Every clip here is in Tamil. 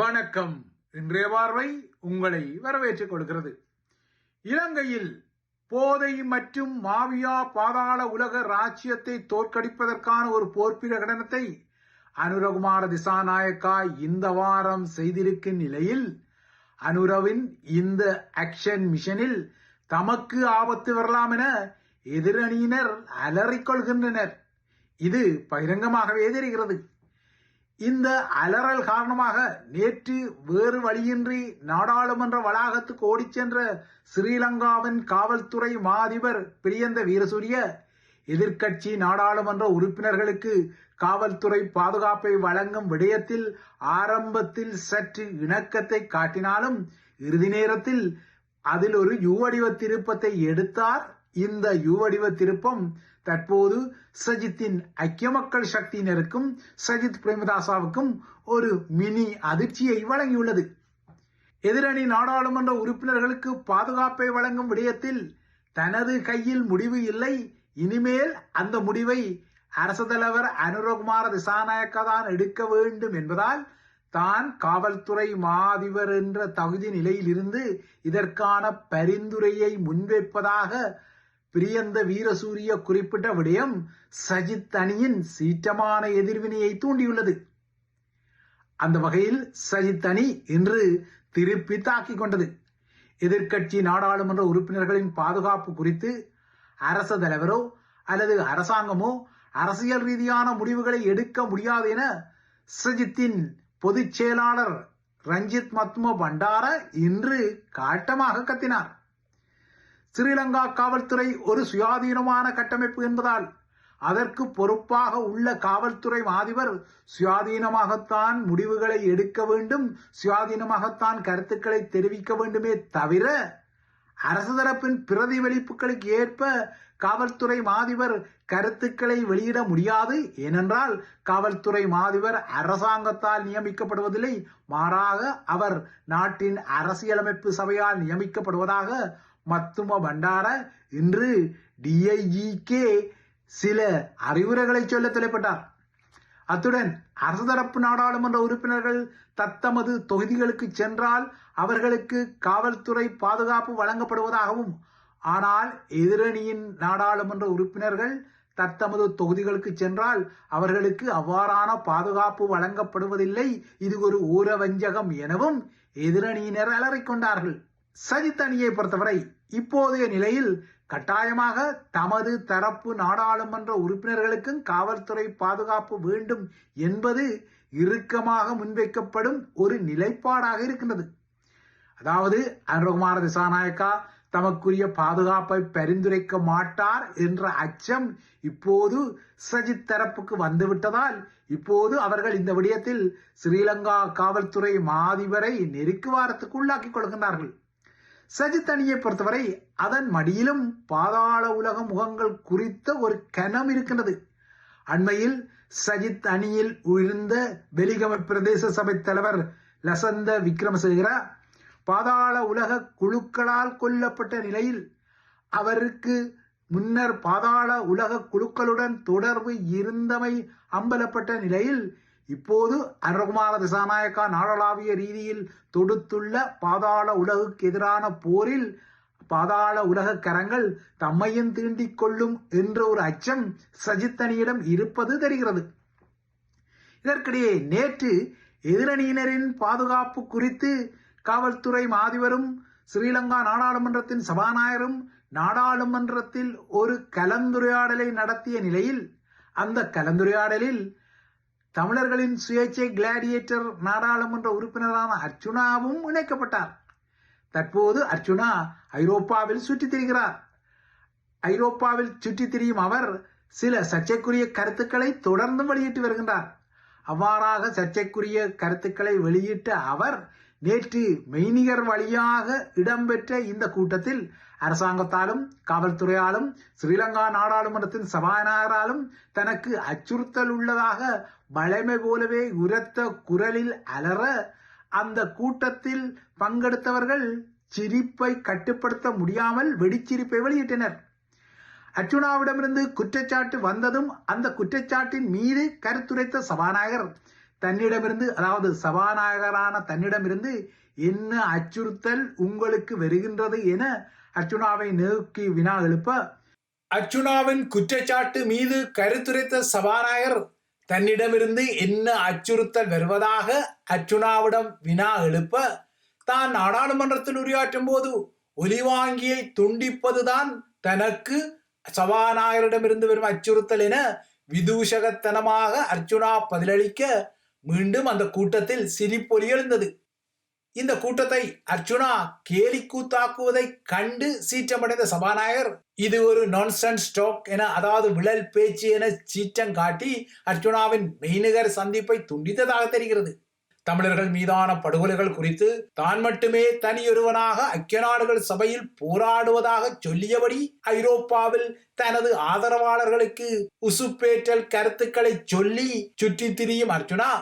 வணக்கம். இன்றைய பார்வை உங்களை வரவேற்றுக் கொள்கிறது. இலங்கையில் போதை மற்றும் மாவியா பாதாள உலக ராஜ்யத்தை தோற்கடிப்பதற்கான ஒரு போர் பிரகடனத்தை அனுரகுமார திசாநாயக்கா இந்த வாரம் செய்திருக்கும் நிலையில் அனுரவின் இந்த ஆக்ஷன் மிஷனில் தமக்கு ஆபத்து வரலாம் என எதிரணியினர் அலறிக்கொள்கின்றனர். இது பகிரங்கமாகவே தெரிகிறது. இந்த அலறல் காரணமாக நேற்று வேறு வழியின்றி நாடாளுமன்ற வளாகத்துக்கு ஓடிச் சென்ற ஸ்ரீலங்காவின் காவல்துறை மாதிபர் பிரியந்த வீரசூரிய எதிர்க்கட்சி நாடாளுமன்ற உறுப்பினர்களுக்கு காவல்துறை பாதுகாப்பை வழங்கும் விடயத்தில் ஆரம்பத்தில் சற்று இணக்கத்தை காட்டினாலும் இறுதி நேரத்தில் அதில் ஒரு யுவடிவ திருப்பத்தை எடுத்தார். இந்த யுவடிவ திருப்பம் தற்போது சஜித்தின் ஐக்கிய மக்கள் சக்தியினருக்கும் சஜித் பிரேமதாசாவுக்கும் ஒரு மினி அதிர்ச்சியை வழங்கியுள்ளது. எதிரணி நாடாளுமன்ற உறுப்பினர்களுக்கு பாதுகாப்பை வழங்கும் விடயத்தில் தனது கையில் முடிவு இல்லை. இனிமேல் அந்த முடிவை அரசு தலைவர் அனுரகுமார திசாநாயக்கா தான் எடுக்க வேண்டும் என்பதால் தான் காவல்துறை மாதிபர் என்ற தகுதி நிலையில் இருந்து இதற்கான பரிந்துரையை முன்வைப்பதாக பிரியந்த வீரசூரிய குறிப்பிட்ட விடயம் சஜித் அணியின் சீற்றமான எதிர்வினையை தூண்டியுள்ளது. அந்த வகையில் சஜித் அணி இன்று திருப்பி தாக்கிக் கொண்டது. எதிர்க்கட்சி நாடாளுமன்ற உறுப்பினர்களின் பாதுகாப்பு குறித்து அரச தலைவரோ அல்லது அரசாங்கமோ அரசியல் ரீதியான முடிவுகளை எடுக்க முடியாது என சஜித்தின் பொதுச் செயலாளர் ரஞ்சித் மத்ம பண்டார இன்று காட்டமாக கத்தினார். ஸ்ரீலங்கா காவல்துறை ஒரு சுயாதீனமான கட்டமைப்பு என்பதால் அதற்கு பொறுப்பாக உள்ள காவல்துறை மாதிபர் சுயாதீனமாகத்தான் முடிவுகளை எடுக்க வேண்டும் சுயாதீனமாகத்தான் கருத்துக்களை தெரிவிக்க வேண்டுமே தவிர அரசு தரப்பின் பிரதிபலிப்புகளுக்கு ஏற்ப காவல்துறை மாதிபர் கருத்துக்களை வெளியிட முடியாது. ஏனென்றால் காவல்துறை மாதிபர் அரசாங்கத்தால் நியமிக்கப்படுவதில்லை. மாறாக அவர் நாட்டின் அரசியலமைப்பு சபையால் நியமிக்கப்படுவதாக மத்தும பண்டார இன்று டிஐஜிக்கே சில அறிவுரைகளை சொல்ல தலைப்பட்டார் அத்துடன் அரசு தரப்பு நாடாளுமன்ற உறுப்பினர்கள் தத்தமது தொகுதிகளுக்கு சென்றால் அவர்களுக்கு காவல்துறை பாதுகாப்பு வழங்கப்படுவதாகவும் ஆனால் எதிரணியின் நாடாளுமன்ற உறுப்பினர்கள் தத்தமது தொகுதிகளுக்கு சென்றால் அவர்களுக்கு அவ்வாறான பாதுகாப்பு வழங்கப்படுவதில்லை இது ஒரு ஊரவஞ்சகம் எனவும் எதிரணியினர் அலறிக்கொண்டார்கள் சஜித் அணியை பொறுத்தவரை இப்போதைய நிலையில் கட்டாயமாக தமது தரப்பு நாடாளுமன்ற உறுப்பினர்களுக்கும் காவல்துறை பாதுகாப்பு வேண்டும் என்பது இறுக்கமாக முன்வைக்கப்படும் ஒரு நிலைப்பாடாக இருக்கின்றது. அதாவது அனுரகுமார திசாநாயக்கா தமக்குரிய பாதுகாப்பை பரிந்துரைக்க மாட்டார் என்ற அச்சம் இப்போது சஜித் தரப்புக்கு வந்துவிட்டதால் இப்போது அவர்கள் இந்த விடயத்தில் ஸ்ரீலங்கா காவல்துறை மாதிபரை நெருக்குவாரத்துக்கு உள்ளாக்கிக் கொள்கின்றார்கள். சஜித் அணியை பொறுத்தவரை அதன் மடியிலும் பாதாள உலக முகங்கள் குறித்த ஒரு கனம் இருக்கின்றது. அண்மையில் சஜித் அணியில் உயிர்ந்த வெலிகம பிரதேச சபை தலைவர் லசந்த விக்ரமசேகரா பாதாள உலக குழுக்களால் கொல்லப்பட்ட நிலையில் அவருக்கு முன்னர் பாதாள உலக குழுக்களுடன் தொடர்பு இருந்தமை அம்பலப்பட்ட நிலையில் இப்போது அனுகுமார திசாநாயக்கா நாடளாவிய ரீதியில் தொடுத்துள்ள பாதாள உலகுக்கு எதிரான போரில் பாதாள உலக கரங்கள் தம்மையும் தீண்டிக் கொள்ளும் என்ற ஒரு அச்சம் சஜித்தனியிடம் இருப்பது தெரிகிறது. இதற்கிடையே நேற்று எதிரணியினரின் பாதுகாப்பு குறித்து காவல்துறை மாதிபரும் ஸ்ரீலங்கா நாடாளுமன்றத்தின் சபாநாயகரும் நாடாளுமன்றத்தில் ஒரு கலந்துரையாடலை நடத்திய நிலையில் அந்த கலந்துரையாடலில் தமிழர்களின் சுயேட்சை கிளாடியேட்டர் நாடாளுமன்ற உறுப்பினரான அர்ச்சுனாவும் இணைக்கப்பட்டார். தற்போது அர்ச்சுனா ஐரோப்பாவில் சுற்றித் திரிகிறார். ஐரோப்பாவில் சுற்றித் திரியும் அவர் சில சர்ச்சைக்குரிய கருத்துக்களை தொடர்ந்து வெளியிட்டு வருகின்றார். அவ்வாறாக சர்ச்சைக்குரிய கருத்துக்களை வெளியிட்ட அவர் நேற்று மெய்நிகர் வழியாக இடம்பெற்ற இந்த கூட்டத்தில் அரசாங்கத்தாலும் காவல்துறையாலும் ஸ்ரீலங்கா நாடாளுமன்றத்தின் சபாநாயகராலும் தனக்கு அச்சுறுத்தல் உள்ளதாக வளைமை போலவே உரத்த குரலில் அலற அந்த கூட்டத்தில் பங்கெடுத்தவர்கள் சிரிப்பை கட்டுப்படுத்த முடியாமல் வெடிச்சிரிப்பை வெளியிட்டனர். அர்ச்சுனாவிடமிருந்து குற்றச்சாட்டு வந்ததும் அந்த குற்றச்சாட்டின் மீது கருத்துரைத்த சபாநாயகர் தன்னிடமிருந்து அதாவது சபாநாயகரான தன்னிடமிருந்து என்ன அச்சுறுத்தல் உங்களுக்கு வருகின்றது என அர்ச்சுனாவை நோக்கி வினா எழுப்ப அர்ச்சுனாவின் குற்றச்சாட்டு மீது கருத்துரைத்த சபாநாயகர் தன்னிடமிருந்து என்ன அச்சுறுத்தல் வருவதாக அர்ச்சுனாவிடம் வினா எழுப்ப தான் நாடாளுமன்றத்தில் உரையாற்றும் போது ஒலிவாங்கியை துண்டிப்பதுதான் தனக்கு சபாநாயகரிடமிருந்து வரும் அச்சுறுத்தல் என விதூஷகத்தனமாக அர்ச்சுனா பதிலளிக்க மீண்டும் அந்த கூட்டத்தில் சிரிப்பொலி எழுந்தது. இந்த கூட்டத்தை அர்ச்சுனா கேலி கூத்தாக்குவதை கண்டு சீற்றமடைந்த சபாநாயகர். இது ஒரு நான்சன்ஸ் ஸ்டாக் என அதாவது விழல் பேச்சு என சீற்றம் காட்டி அர்ஜுனாவின் மெய்நிகர் சந்திப்பை துண்டித்ததாக தெரிகிறது. தமிழர்கள் மீதான படுகொலைகள் குறித்து தான் மட்டுமே தனியொருவனாக ஐக்கிய நாடுகள் சபையில் போராடுவதாக சொல்லியபடி ஐரோப்பாவில் தனது ஆதரவாளர்களுக்கு உசுப்பேற்றல் கருத்துக்களை சொல்லி சுற்றி திரியும் அர்ஜுனா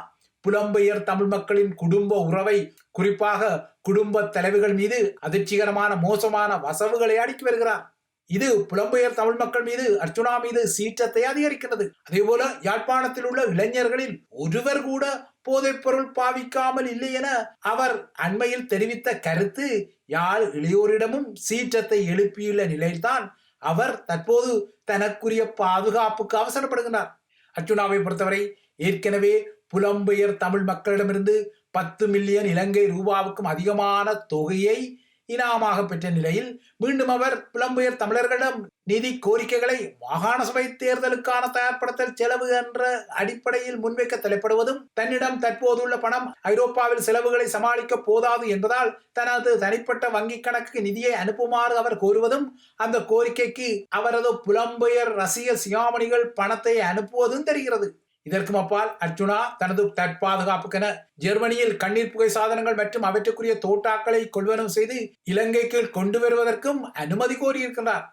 புலம்பெயர் தமிழ் மக்களின் குடும்ப உறவை குறிப்பாக குடும்ப தலைவிகள் மீது அதிர்ச்சிகரமான மோசமான வசவுகளை அடுக்கி வருகிறார். இது புலம்பெயர் தமிழ் மக்கள் மீது அர்ச்சுனா மீது சீற்றத்தை அதிகரிக்கிறது. அதே போல யாழ்ப்பாணத்தில் உள்ள இளைஞர்களில் ஒருவர் கூட போதைப் பொருள் பாவிக்காமல் இல்லை என அவர் அண்மையில் தெரிவித்த கருத்து யாழ் இளையோரிடமும் சீற்றத்தை எழுப்பியுள்ள நிலையில்தான் அவர் தற்போது தனக்குரிய பாதுகாப்புக்கு அவசரப்படுகிறார். அர்ச்சுனாவை பொறுத்தவரை ஏற்கனவே புலம்பெயர் தமிழ் மக்களிடமிருந்து பத்து மில்லியன் இலங்கை ரூபாவுக்கும் அதிகமான தொகையை இனாமாக பெற்ற நிலையில் மீண்டும் அவர் புலம்பெயர் தமிழர்களிடம் நிதி கோரிக்கைகளை மாகாண சபை தேர்தலுக்கான தயார்படுத்தல் செலவு என்ற அடிப்படையில் முன்வைக்க தலைப்படுவதும் தன்னிடம் தற்போதுள்ள பணம் ஐரோப்பாவில் செலவுகளை சமாளிக்க போதாது என்பதால் தனது தனிப்பட்ட வங்கிக் கணக்கு நிதியை அனுப்புமாறு அவர் கோருவதும் அந்த கோரிக்கைக்கு அவரது புலம்பெயர் ரசிகர் சியாமணிகள் பணத்தை அனுப்புவதும் தெரிகிறது. இதற்கும் அப்பால் அர்ஜுனா தனது தற்பாதுகாப்புக்கென ஜெர்மனியில் கண்ணீர் புகை சாதனங்கள் மற்றும் அவற்றுக்குரிய தோட்டாக்களை கொள்வனம் செய்து இலங்கைக்கு கொண்டு வருவதற்கும் அனுமதி கோரியிருக்கிறார்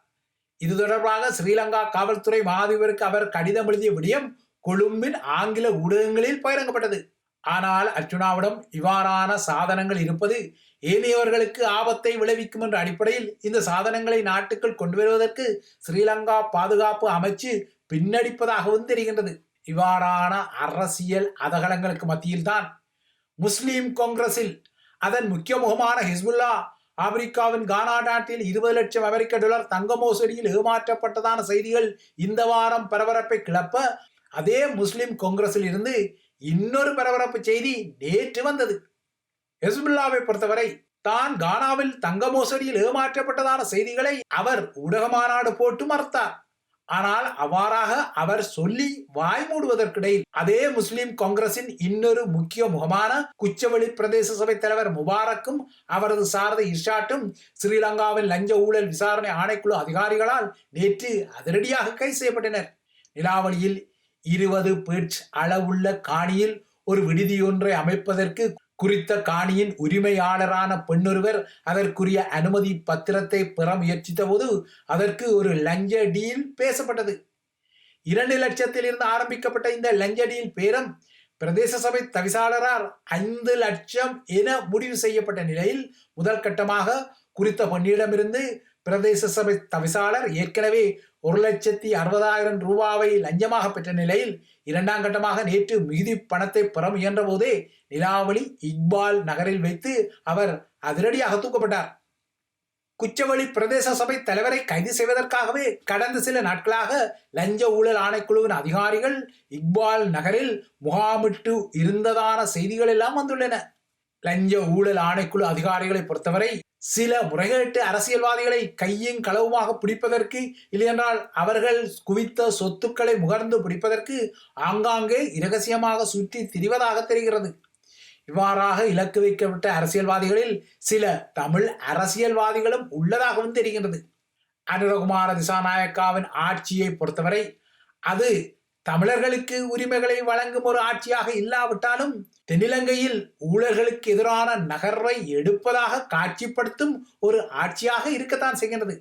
இது தொடர்பாக ஸ்ரீலங்கா காவல்துறை மாதிபருக்கு அவர் கடிதம் எழுதிய விடயம் கொழும்பின் ஆங்கில ஊடகங்களில் பகிரங்கப்பட்டது. ஆனால் அர்ஜுனாவிடம் இவ்வாறான சாதனங்கள் இருப்பது ஏனையவர்களுக்கு ஆபத்தை விளைவிக்கும் என்ற அடிப்படையில் இந்த சாதனங்களை நாட்டுக்குள் கொண்டு வருவதற்கு ஸ்ரீலங்கா பாதுகாப்பு அமைச்சு பின்னடிப்பதாகவும் தெரிகின்றது. இவ்வாறான அரசியல் அதகலங்களுக்கு மத்தியில்தான் முஸ்லீம் காங்கிரஸில் அதன் முக்கிய முகமான ஹிஸ்புல்லா ஆப்பிரிக்காவின் கானா நாட்டில் இருபது லட்சம் அமெரிக்க டாலர் தங்க மோசடியில் ஏமாற்றப்பட்டதான செய்திகள் இந்த வாரம் பரபரப்பை கிளப்ப அதே முஸ்லிம் காங்கிரஸில் இருந்து இன்னொரு பரபரப்பு செய்தி நேற்று வந்தது. ஹெஸ்புல்லாவை பொறுத்தவரை தான் கானாவில் தங்க மோசடியில் ஏமாற்றப்பட்டதான செய்திகளை அவர் ஊடக மாநாடு போட்டு மறுத்தார். ஆனால் அவ்வாறாக அவர் சொல்லி வாய் மூடுவதற்கிடையில் அதே முஸ்லிம் காங்கிரசின் இன்னொரு முக்கிய முகமான குச்சவெளி பிரதேச சபை தலைவர் முபாரக்கும் அவரது சாரதி இர்ஷாட்டும் ஸ்ரீலங்காவின் லஞ்ச ஊழல் விசாரணை ஆணைக்குழு அதிகாரிகளால் நேற்று அதிரடியாக கைது செய்யப்பட்டனர். நிலாவளியில் இருபது பேட்ச் அளவுள்ள காணியில் ஒரு விடுதியொன்றை அமைப்பதற்கு குறித்த காணியின் உரிமையாளரான பெண்ணொருவர் அதற்குரிய அனுமதி பத்திரத்தை பெற முயற்சித்த போது அதற்கு ஒரு லஞ்ச டீல் பேசப்பட்டது. இரண்டு லட்சத்தில் இருந்து ஆரம்பிக்கப்பட்ட இந்த லஞ்ச டீல் பேரம் பிரதேச சபை தவிசாளரால் ஐந்து லட்சம் என முடிவு செய்யப்பட்ட நிலையில் முதல் கட்டமாக குறித்த பெண்ணிடமிருந்து பிரதேச சபை தவிசாளர் ஏற்கனவே ஒரு லட்சத்தி அறுபதாயிரம் ரூபாவை லஞ்சமாக பெற்ற நிலையில் இரண்டாம் கட்டமாக நேற்று மிகுதி பணத்தை பெற முயன்ற போதே நிலாவளி இக்பால் நகரில் வைத்து அவர் அதிரடியாக தூக்கப்பட்டார். குச்சவெளி பிரதேச சபை தலைவரை கைது செய்வதற்காகவே கடந்த சில நாட்களாக லஞ்ச ஊழல் ஆணைக்குழுவின் அதிகாரிகள் இக்பால் நகரில் முகாமிட்டு இருந்ததான செய்திகள் எல்லாம் வந்துள்ளன. லஞ்ச ஊழல் ஆணைக்குழு அதிகாரிகளை பொறுத்தவரை சில முறைகேட்டு அரசியல்வாதிகளை கையும் களவுமாக பிடிப்பதற்கு இல்லையென்றால் அவர்கள் குவித்த சொத்துக்களை முகர்ந்து பிடிப்பதற்கு ஆங்காங்கே இரகசியமாக சுற்றி திரிவதாக தெரிகிறது. இவ்வாறாக இலக்கு வைக்கப்பட்ட அரசியல்வாதிகளில் சில தமிழ் அரசியல்வாதிகளும் உள்ளதாகவும் தெரிகின்றது. அனுரகுமார திசாநாயக்காவின் ஆட்சியை பொறுத்தவரை அது தமிழர்களுக்கு உரிமைகளை வழங்கும் ஒரு ஆட்சியாக இல்லாவிட்டாலும் தென்னிலங்கையில் ஊழல்களுக்கு எதிரான நகர்வை எடுப்பதாக காட்சிப்படுத்தும் ஒரு ஆட்சியாக இருக்கத்தான் செய்கின்றது.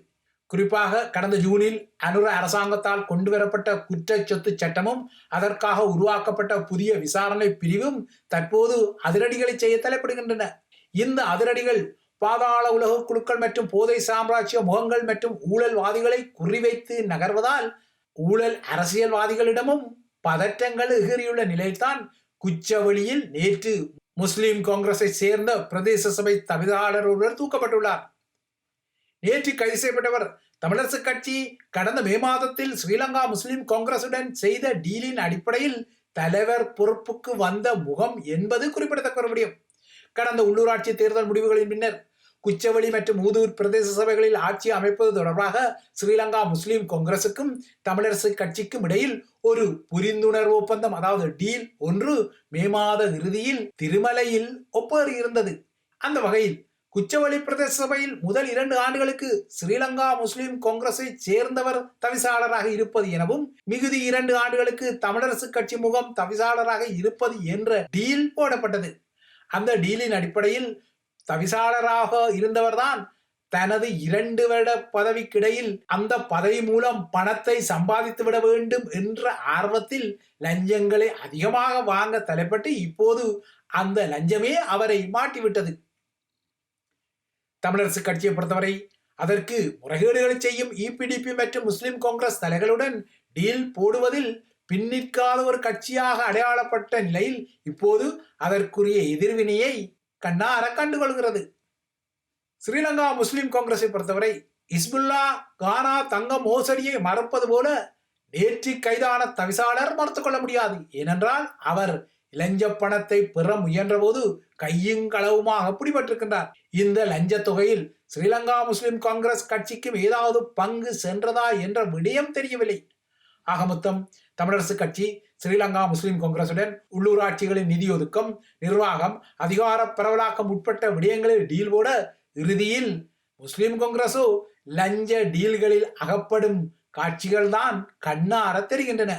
குறிப்பாக கடந்த ஜூனில் அனுர அரசாங்கத்தால் கொண்டுவரப்பட்ட குற்ற சொத்து சட்டமும் அதற்காக உருவாக்கப்பட்ட புதிய விசாரணை பிரிவும் தற்போது அதிரடிகளை செய்ய தலைப்படுகின்றன. இந்த அதிரடிகள் பாதாள உலக குழுக்கள் மற்றும் போதை சாம்ராஜ்ய முகங்கள் மற்றும் ஊழல்வாதிகளை குறிவைத்து நகர்வதால் ஊழல் அரசியல்வாதிகளிடமும் பதற்றங்கள் எகிறியுள்ள நிலையில்தான் குச்சவெளியில் நேற்று முஸ்லிம் காங்கிரஸை சேர்ந்த பிரதேச சபை தவிதாளர் ஒருவர் தூக்கப்பட்டுள்ளார். நேற்று கைது செய்யப்பட்டவர் தமிழரசு கட்சி கடந்த மே மாதத்தில் ஸ்ரீலங்கா முஸ்லிம் காங்கிரசுடன் செய்த டீலின் அடிப்படையில் தலைவர் பொறுப்புக்கு வந்த முகம் என்பது குறிப்பிடத்தக்க முடியும் கடந்த உள்ளூராட்சி தேர்தல் முடிவுகளின் பின்னர் குச்சவெளி மற்றும் ஊதூர் பிரதேச சபைகளில் ஆட்சி அமைப்பது தொடர்பாக ஸ்ரீலங்கா முஸ்லீம் காங்கிரசுக்கும் தமிழரசு கட்சிக்கும் இடையில் ஒரு புரிந்துணர்வு ஒப்பந்தம் அதாவது டீல் ஒன்று மே மாத இறுதியில் திருமலையில் ஒப்பேறி இருந்தது அந்த வகையில் குச்சவெளி பிரதேச சபையில் முதல் இரண்டு ஆண்டுகளுக்கு ஸ்ரீலங்கா முஸ்லிம் காங்கிரஸை சேர்ந்தவர் தவிசாளராக இருப்பது எனவும் மிகுதி இரண்டு ஆண்டுகளுக்கு தமிழரசு கட்சி முகம் தவிசாளராக இருப்பது என்ற டீல் போடப்பட்டது. அந்த டீலின் அடிப்படையில் தவிசாளராக இருந்தவர்தான் தனது இரண்டு வருட பதவிக்கிடையில் அந்த பதவி மூலம் பணத்தை சம்பாதித்து விட வேண்டும் என்ற ஆர்வத்தில் லஞ்சங்களை அதிகமாக வாங்க தலைப்பட்டு இப்போது அந்த லஞ்சமே அவரை மாட்டிவிட்டது. தமிழரசு கட்சியை பொறுத்தவரை அதற்கு முறைகேடுகளை செய்யும் இபிடிபி மற்றும் முஸ்லிம் காங்கிரஸ் தலைகளுடன் டீல் போடுவதில் பின்னிற்காத ஒரு கட்சியாக அடையாளப்பட்ட நிலையில் இப்போது அதற்குரிய எதிர்வினையை கண்ணார கண்டுகொள்கிறது ஸ்ரீலங்கா முஸ்லிம் காங்கிரஸை பொறுத்தவரை இஸ்புல்லா கானா தங்க மோசடியை மறப்பது போல நேற்று கைதான தவிசாளர் மறுத்து கொள்ள முடியாது. ஏனென்றால் அவர் இளஞ்ச பணத்தை பெற முயன்றபோது கையும் களவுமாக பிடிபட்டிருக்கின்றார். இந்த லஞ்ச தொகையில் ஸ்ரீலங்கா முஸ்லிம் காங்கிரஸ் கட்சிக்கும் ஏதாவது பங்கு சென்றதா என்ற விடயம் தெரியவில்லை. ஆக மொத்தம் தமிழரசு கட்சி ஸ்ரீலங்கா முஸ்லிம் காங்கிரசுடன் உள்ளூராட்சிகளின் நிதி ஒதுக்கம் நிர்வாகம் அதிகார பரவலாக்கம் உட்பட்ட விடயங்களில் டீல் போட இறுதியில் முஸ்லிம் காங்கிரசோ லஞ்ச டீல்களில் அகப்படும் காட்சிகள் தான் கண்ணார தெரிகின்றன.